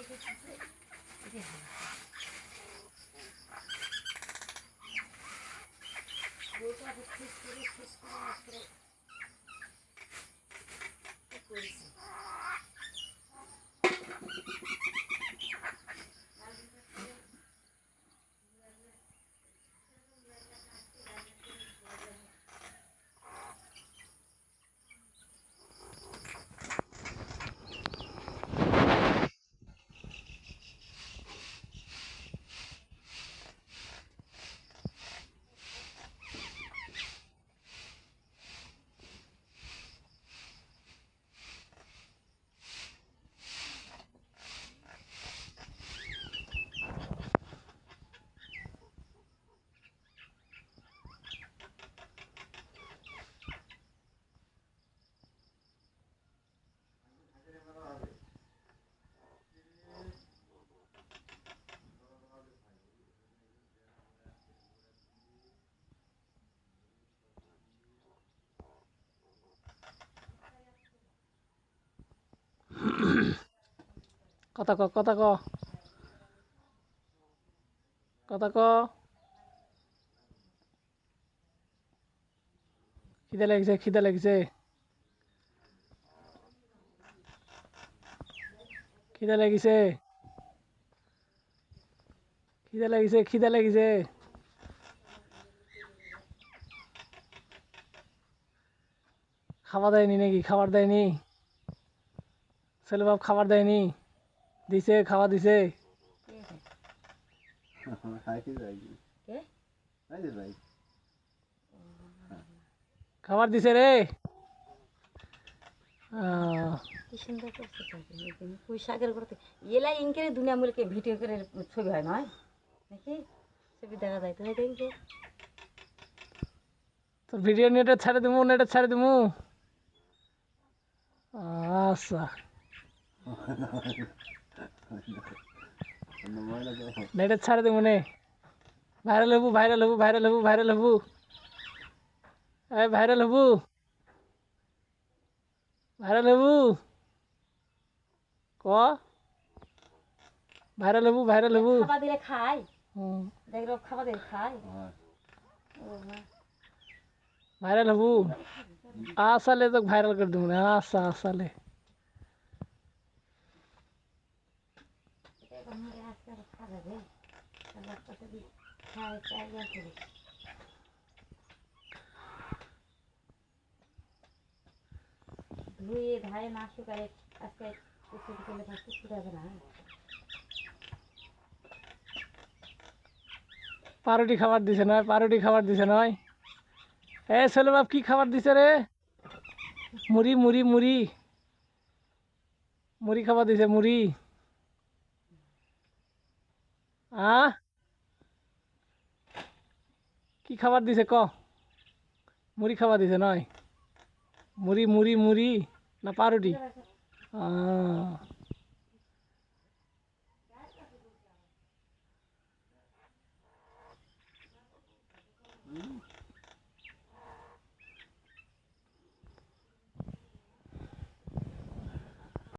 Вот так вот, কথা ক কথা ক। কথা ক। খিদে লাগছে খিদে লাগছে। খিদে লাগিছে। খিদে লাগিছে খিদে লাগিছে। খাবার দেয়নি নাকি? খাবার দেয়নি? ছেলে বাপ খাবার দেয়নি? দিছে খাবার দিছে? খাবার দিছে রে। শাকের করতে এলাই ইনকে দুনিয়া মুলকে ভিডিও করে ছবি হয় নয়? নাকি? ছবি দেখা যায় তো ইনকে? তোর ভিডিও নেটে ছাড়ে দিমু নেটে ছাড়ে দিমু। আচ্ছা। নেটে ছাড়ে দিমু নে ভাইরাল হবু ভাইরাল হবু ভাইরাল হবু ভাইরাল হবু। এই ভাইরাল হবু। ভাইরাল হবু। ক? ভাইরাল হবু ভাইরাল হবু। খাবার দিলে খাই। হুম। দেখল খাবার দিলে খাই। ভাইরাল হবু। আসালে তো ভাইরাল করে দেবো না আসা আসালে ইয়া করি ধুয়ে না শুকায় আজকে ভাত শুকাবে না পাউরুটি খাবার দিছে নয় পাউরুটি খাবার দিছে নয়। এ, ছেলে বাপ, কি খাবার দিছে রে? মুড়ি মুড়ি মুড়ি। মুড়ি খাবার দিছে, মুড়ি। আ কি খাবার দিছে ক? মুড়ি খাবার দিছে নয়? মুড়ি মুড়ি মুড়ি না পাউরুটি? আহ!